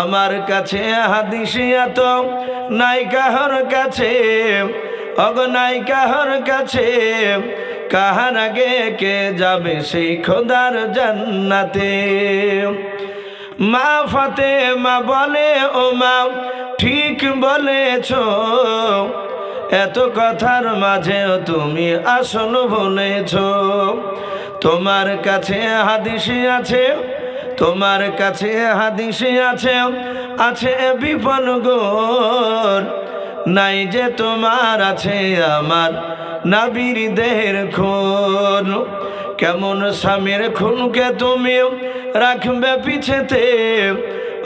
আমার কাছে হাদিসে এত নাই কাহর কাছে, অগ নাই কাহর কাছে, কাহার আগে কে যাবে সেই খোদার জান্নাতে। মা ফাতে মা বলে, ও মা, ঠিক বলেছ, এত কথার মাঝেও তুমি আসল বলেছ। তোমার কাছে হাদিসে আছে তোমার কাছে হাদিসে আছে আছে বিপন গোর। নাই যে তোমার আছে আমার নাবির দেহের খুন কেমন স্বামীর খুনকে তুমি রাখবে পিছেতে,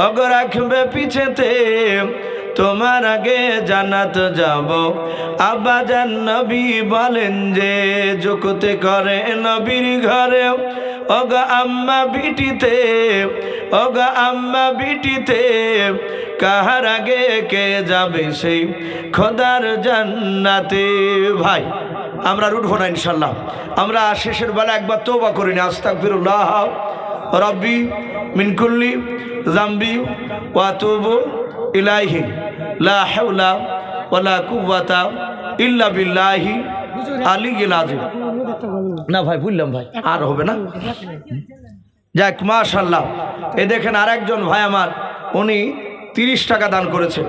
অগ রাখবে পিছেতে। তোমার আগে জানাত যাব, আব্বা জান নবী বলেন যে জুকুতে করে নবীর ঘরে। অগা আম্মা বিটিতে অগা আম্মা বিটিতে, কাহার আগে কে যাবে সেই খোদার জান্নাতে? ভাই, আমরা উঠবো না ইনশাল্লাহ আমরা শেষের বেলা একবার তোবা করি না আস্তাক ফিরুল্লাহ রব্বি মিনকুল্লি জাম্বি ওয়াতুবু ইলাইহি, লা হাওলা ওয়ালা কুওয়াতা ইল্লা বিল্লাহি আলিয়্যিল আযীম। না ভাই বললাম ভাই। আর হবে না? যাক মাশাল্লাহ এই দেখেন আরেকজন ভাই আমার উনি তিরিশ টাকা দান করেছে।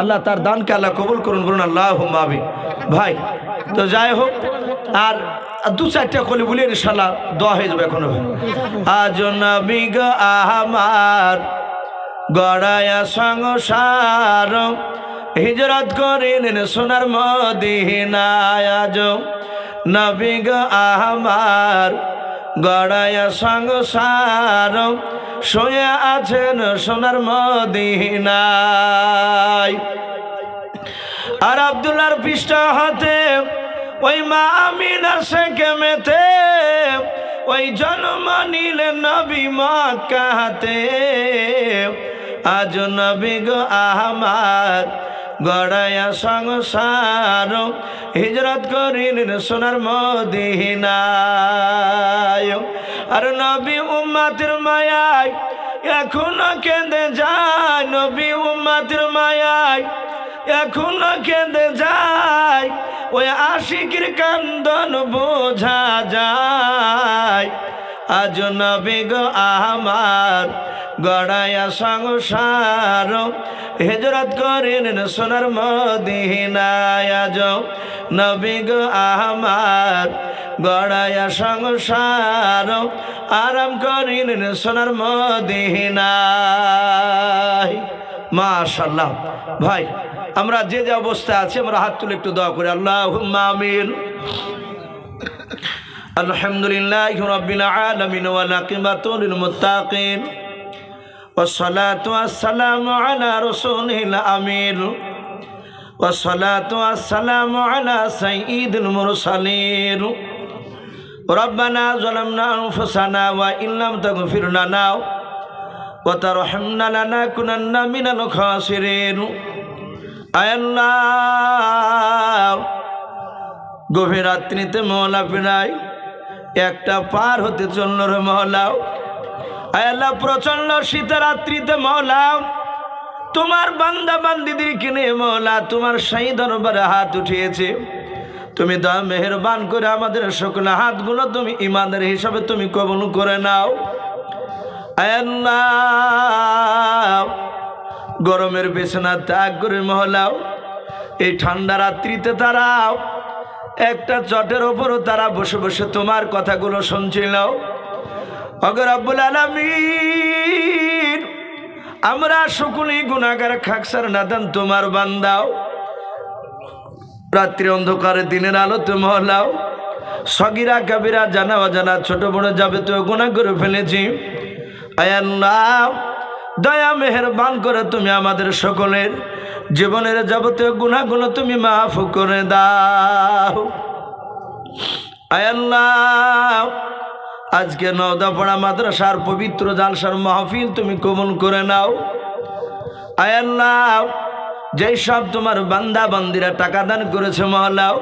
আল্লাহ তার দানকে আল্লাহ কবুল করুন বলুন আল্লাহ মাবি ভাই তো যাই হোক আর দু চারটা কলি বলি ইনশাল্লাহ দোয়া হয়ে যাবে এখনও। আজ নবী গো আমার গড়ায়া সংসার হিজরত করিলেন সোনার মদিনায় আজ নবী গো আমার গড়ায়া সংসার শুয়ে আছেন সোনার মদিনায়। আর আবদুল্লার পৃষ্ঠ হাতে ওই মা আমিনা শেখে মেতে ওই জন্ম নিলেন নবী মক্কাতে। আজ নবী গো আহমার গড়ায়া সংসার, হিজরত করিলেন সোনার মদিনায়। আর নবী উম্মাতের মায়ায় এখনও কেঁদে যায়, নবী উম্মাতের মায়ায় এখনও কেঁদে যায়। ওই আশিকির কান্দন বোঝা যায়, আজ নবী গো আমার গড়ায়া সংসার। হেজরত করেন সোনার মদিনায় আজ। নবী গো আমার, গড়ায়া সংসার। আরাম করিলেন সোনার মদিনায়। মাশাল্লাহ ভাই, আমরা যে যে অবস্থা আছি, আমরা হাত তুলে একটু দোয়া করি। আল্লাহ আমিন। আলহামদুলিল্লাহ রবিল আলমিন ওয়ালাকিবাতুল মুত্তাকিন। والصلاة والسلام على رسوله الأمين والصلاة والسلام على سيد المرسلين ربنا ظلمنا أنفسنا وإن لم تغفر لنا وترحمنا لنكونن من الخاسرين আয় আল্লাহ গভীর রাত্রিতে মহলা প্রায় একটা পার হতে চলল রে মহলাও আয় আল্লাহ প্রচণ্ড শীত রাত্রিতে মহলাও তোমার বান্দা বান্দিদের কিনে মহলা তোমার সেই দরবারে হাত উঠিয়েছে। তুমি দা মেহরবান করে আমাদের সকল হাতগুলো তুমি ইমানের হিসাবে তুমি কবল করে নাও। গরমের বিছানা ত্যাগ করে মহলাও এই ঠান্ডা রাত্রিতে তারাও একটা চটের ওপরও তারা বসে বসে তোমার কথাগুলো শুনছিল। অগর আলমিন, আমরা সকলেই গুণাগার খাকসার নাদান তোমার বান্দাও। রাত্রি অন্ধকারে, দিনের আলোতে মহলাও। সগিরা, কাবিরা, জানা অজানা, ছোট বড় যাবে তো গুণা করে ফেলেছি। দয়া, মেহরবান করে তুমি আমাদের সকলের জীবনের যাবতীয় গুণাগুলো তুমি মাফ করে দাও। আয়াল্লাহ আজকে নওদাপাড়া মাদ্রাসার পবিত্র জালসার মাহফিল তুমি কবল করে নাও। আয়াল্লাহ যেই সব তোমার বান্দা বান্দিরা টাকা দান করেছে মহলাও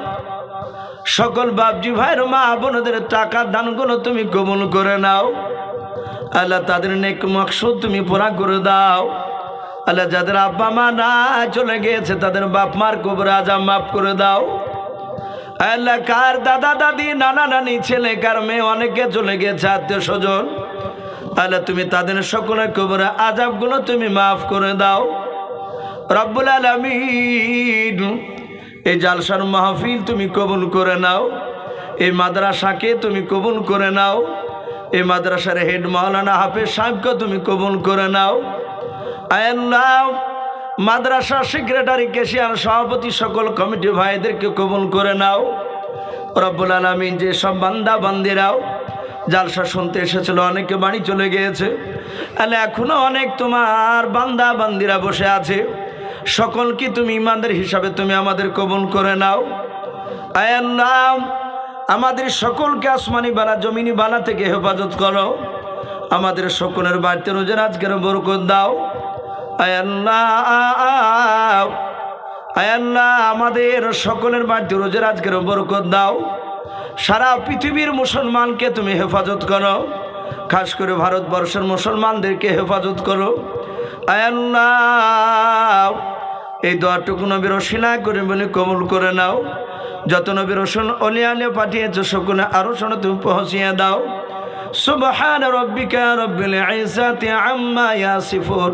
সকল বাপজি ভাইয়ের মা বোনদের টাকার দানগুলো তুমি কবল করে নাও। আল্লাহ তাদের নেক মকসুদ তুমি পুরা করে দাও। আল্লাহ যাদের আব্বা মা না চলে গিয়েছে, তাদের বাপ মার কবর আজাম মাফ করে দাও। আল্লাহ কার দাদা দাদি, নানা নানি ছেলে কার মেয়ে, অনেকে চলে গেছে আত্মীয় স্বজন। আল্লাহ তুমি তাদের সকলের কবরে আজাবগুলো তুমি মাফ করে দাও। রব্বুল আলমিন, এই জালসার মাহফিল তুমি কবুল করে নাও। এই মাদ্রাসাকে তুমি কবুল করে নাও। এই মাদ্রাসার হেড মাওলানা হাফেজ সাহেবকে তুমি কবুল করে নাও। আয়াল্লাহ মাদ্রাসা সেক্রেটারি কেশিয়ার সভাপতি সকল কমিটি ভাইদেরকে কবুল করে নাও। রব্বুল আলমিন যে সব বান্দা বান্দিরাও, জালসা শুনতে এসেছিল, অনেকে বাড়ি চলে গিয়েছে। তাহলে এখনও অনেক তোমার বান্দা বান্দিরা বসে আছে। সকলকে তুমি ইমানদের হিসাবে তুমি আমাদের কবুল করে নাও। আয়ার নাম আমাদের সকলকে আসমানি বালা, জমিনি বালা থেকে হেফাজত করো। আমাদের সকলের বাড়িতে রোজের আজকের বরকত দাও। আয়াল্লাহ আমাদের সকলের বাড়িতে রোজের আজকের বরকত দাও। সারা পৃথিবীর মুসলমানকে তুমি হেফাজত করো। খাস করে ভারতবর্ষের মুসলমানদেরকে হেফাজত করো। আয়াল্লাহ এই দোয়াটুকু নবীর শিলা করে বলে কবুল করে নাও। যত নবীর রসুন অলিয়ালে পাঠিয়েছে সকলে আরও শোনো তুমি পৌঁছিয়ে দাও। সুবহান রব্বিকা রব্বিল ইজ্জাতি আম্মা ইয়াসিফুন।